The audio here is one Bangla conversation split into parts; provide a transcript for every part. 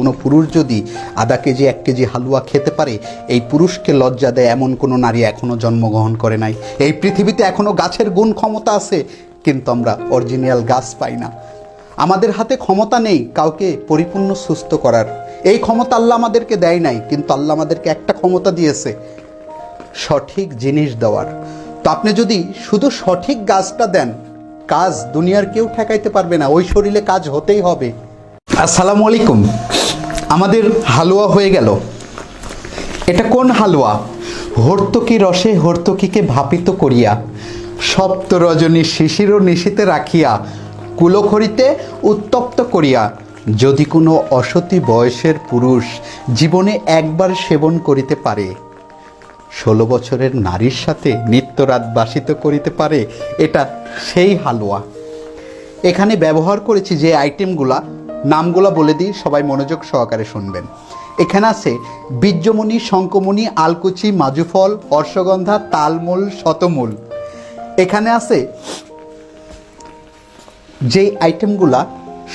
কোনো পুরুষ যদি আধা কেজি, এক কেজি হালুয়া খেতে পারে, এই পুরুষকে লজ্জা দেয় এমন কোনো নারী এখনও জন্মগ্রহণ করে নাই। এই পৃথিবীতে এখনও গাছের গুণ ক্ষমতা আছে, কিন্তু আমরা অরিজিনাল গাছ পাই না। আমাদের হাতে ক্ষমতা নেই কাউকে পরিপূর্ণ সুস্থ করার। এই ক্ষমতা আল্লাহ আমাদেরকে দেয় নাই, কিন্তু আল্লাহ আমাদেরকে একটা ক্ষমতা দিয়েছে, সঠিক জিনিস দেওয়ার। তো আপনি যদি শুধু সঠিক গাছটা দেন, কাজ দুনিয়ার কেউ ঠেকাইতে পারবে না, ওই শরীরে কাজ হতেই হবে। আসসালামু আলাইকুম। আমাদের হালুয়া হয়ে গেল। এটা কোন হালুয়া? হর্তকি রসে হর্তকিকে ভাপিত করিয়া, সপ্ত রজনী শিশির নিশিতে রাখিয়া, কুলখড়িতে উত্তপ্ত করিয়া, যদি কোনো অসতি বয়সের পুরুষ জীবনে একবার সেবন করিতে পারে, ষোলো বছরের নারীর সাথে নিত্যরাত বাসিত করিতে পারে, এটা সেই হালুয়া। এখানে ব্যবহার করেছি যে আইটেমগুলা নামগুলা বলে দিই, সবাই মনোযোগ সহকারে শুনবেন। এখানে আছে বীর্যমণি শঙ্কমণি আলকুচি, মাজুফল অর্শগন্ধা তালমূল, শতমূল। এখানে আছে যে আইটেমগুলা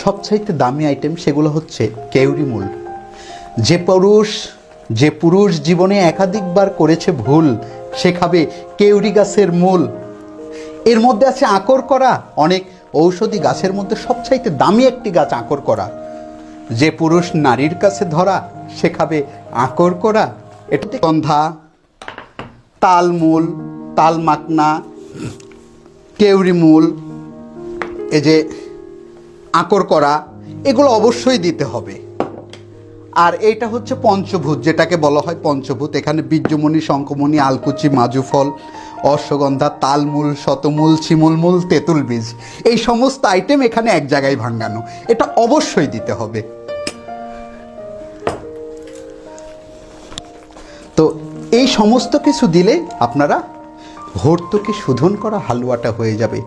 সবচাইতে দামি আইটেম সেগুলো হচ্ছে কেউরি মূল। যে পুরুষ যে পুরুষ জীবনে একাধিকবার করেছে ভুল, সে খাবে কেউরি গাছের মূল। এর মধ্যে আছে আকর করা, অনেক ঔষধি গাছের মধ্যে সবচাইতে দামি একটি গাছ আঁকর করা। যে পুরুষ নারীর কাছে ধরা, সে খাবে আঁকর করা। এটা গন্ধা তালমূল তালমাকনা কেউরি মূল, এই যে আঁকর করা, এগুলো অবশ্যই দিতে হবে। আর এইটা হচ্ছে পঞ্চভূত, যেটাকে বলা হয় পঞ্চভূত। এখানে বীর্যমণি শঙ্কমণি আলকুচি, মাজুফল অশ্বগন্ধা, তালমূল, শতমূল, শিমুলমূল, তেঁতুল বীজ। এই সমস্ত আইটেম এখানে এক জায়গায় ভাঙ্গানো। এটা অবশ্যই দিতে হবে। তো এই সমস্ত কিছু দিলে আপনারা ভর্তুকি শোধন করা হালুয়াটা হয়ে যাবে।